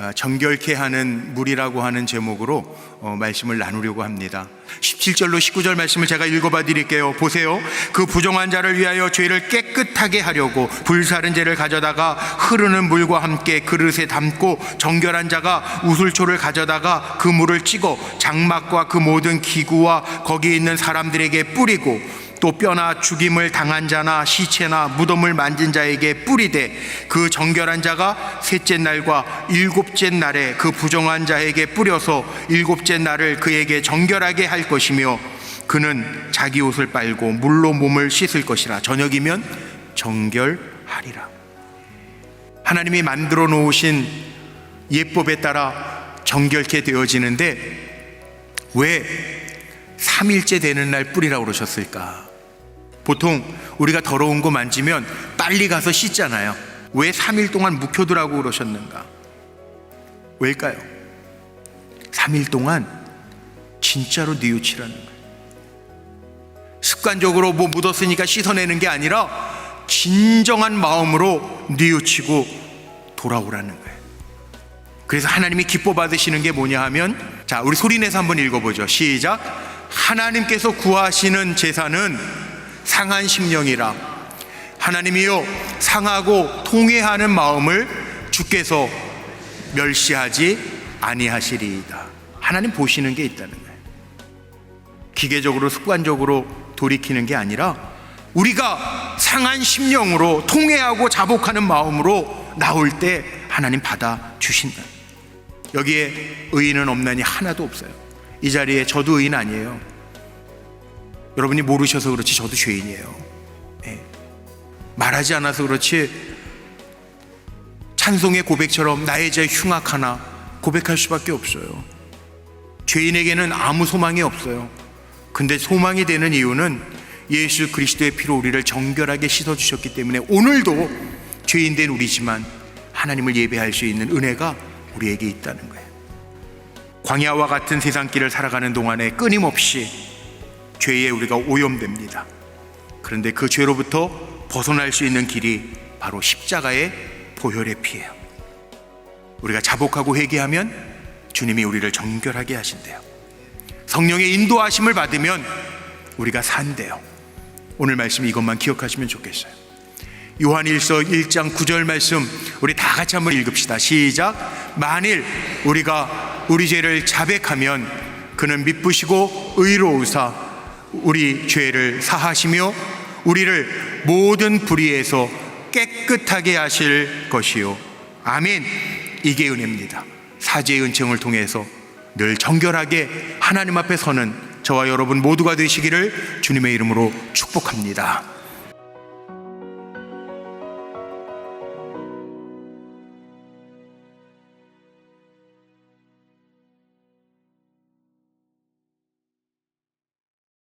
어, 정결케 하는 물이라고 하는 제목으로 어, 말씀을 나누려고 합니다. 17절로 19절 말씀을 제가 읽어봐 드릴게요. 보세요. 그 부정한 자를 위하여 죄를 깨끗하게 하려고 불사른 죄를 가져다가 흐르는 물과 함께 그릇에 담고 정결한 자가 우슬초를 가져다가 그 물을 찍어 장막과 그 모든 기구와 거기 있는 사람들에게 뿌리고 또 뼈나 죽임을 당한 자나 시체나 무덤을 만진 자에게 뿌리되 그 정결한 자가 셋째 날과 일곱째 날에 그 부정한 자에게 뿌려서 일곱째 날을 그에게 정결하게 할 것이며 그는 자기 옷을 빨고 물로 몸을 씻을 것이라 저녁이면 정결하리라 하나님이 만들어 놓으신 예법에 따라 정결케 되어지는데 왜 3일째 되는 날 뿌리라고 그러셨을까? 보통 우리가 더러운 거 만지면 빨리 가서 씻잖아요. 왜 3일 동안 묵혀두라고 그러셨는가? 왜일까요? 3일 동안 진짜로 뉘우치라는 거예요. 습관적으로 뭐 묻었으니까 씻어내는 게 아니라 진정한 마음으로 뉘우치고 돌아오라는 거예요. 그래서 하나님이 기뻐 받으시는 게 뭐냐 하면 자, 우리 소리내서 한번 읽어보죠. 시작. 하나님께서 구하시는 제사는 상한 심령이라 하나님이요 상하고 통회하는 마음을 주께서 멸시하지 아니하시리이다. 하나님 보시는 게 있다는 거예요. 기계적으로 습관적으로 돌이키는 게 아니라 우리가 상한 심령으로 통회하고 자복하는 마음으로 나올 때 하나님 받아 주신다. 여기에 의인은 없나니 하나도 없어요. 이 자리에 저도 의인 아니에요. 여러분이 모르셔서 그렇지 저도 죄인이에요. 예. 말하지 않아서 그렇지 찬송의 고백처럼 나의 죄 흉악하나 고백할 수밖에 없어요. 죄인에게는 아무 소망이 없어요. 근데 소망이 되는 이유는 예수 그리스도의 피로 우리를 정결하게 씻어 주셨기 때문에 오늘도 죄인 된 우리지만 하나님을 예배할 수 있는 은혜가 우리에게 있다는 거예요. 광야와 같은 세상길을 살아가는 동안에 끊임없이 죄에 우리가 오염됩니다. 그런데 그 죄로부터 벗어날 수 있는 길이 바로 십자가의 보혈의 피예요. 우리가 자복하고 회개하면 주님이 우리를 정결하게 하신대요. 성령의 인도하심을 받으면 우리가 산대요. 오늘 말씀 이것만 기억하시면 좋겠어요. 요한일서 1장 9절 말씀 우리 다 같이 한번 읽읍시다. 시작. 만일 우리가 우리 죄를 자백하면 그는 미쁘시고 의로우사 우리 죄를 사하시며 우리를 모든 불의에서 깨끗하게 하실 것이요. 아멘. 이게 은혜입니다. 사죄의 은총을 통해서 늘 정결하게 하나님 앞에 서는 저와 여러분 모두가 되시기를 주님의 이름으로 축복합니다.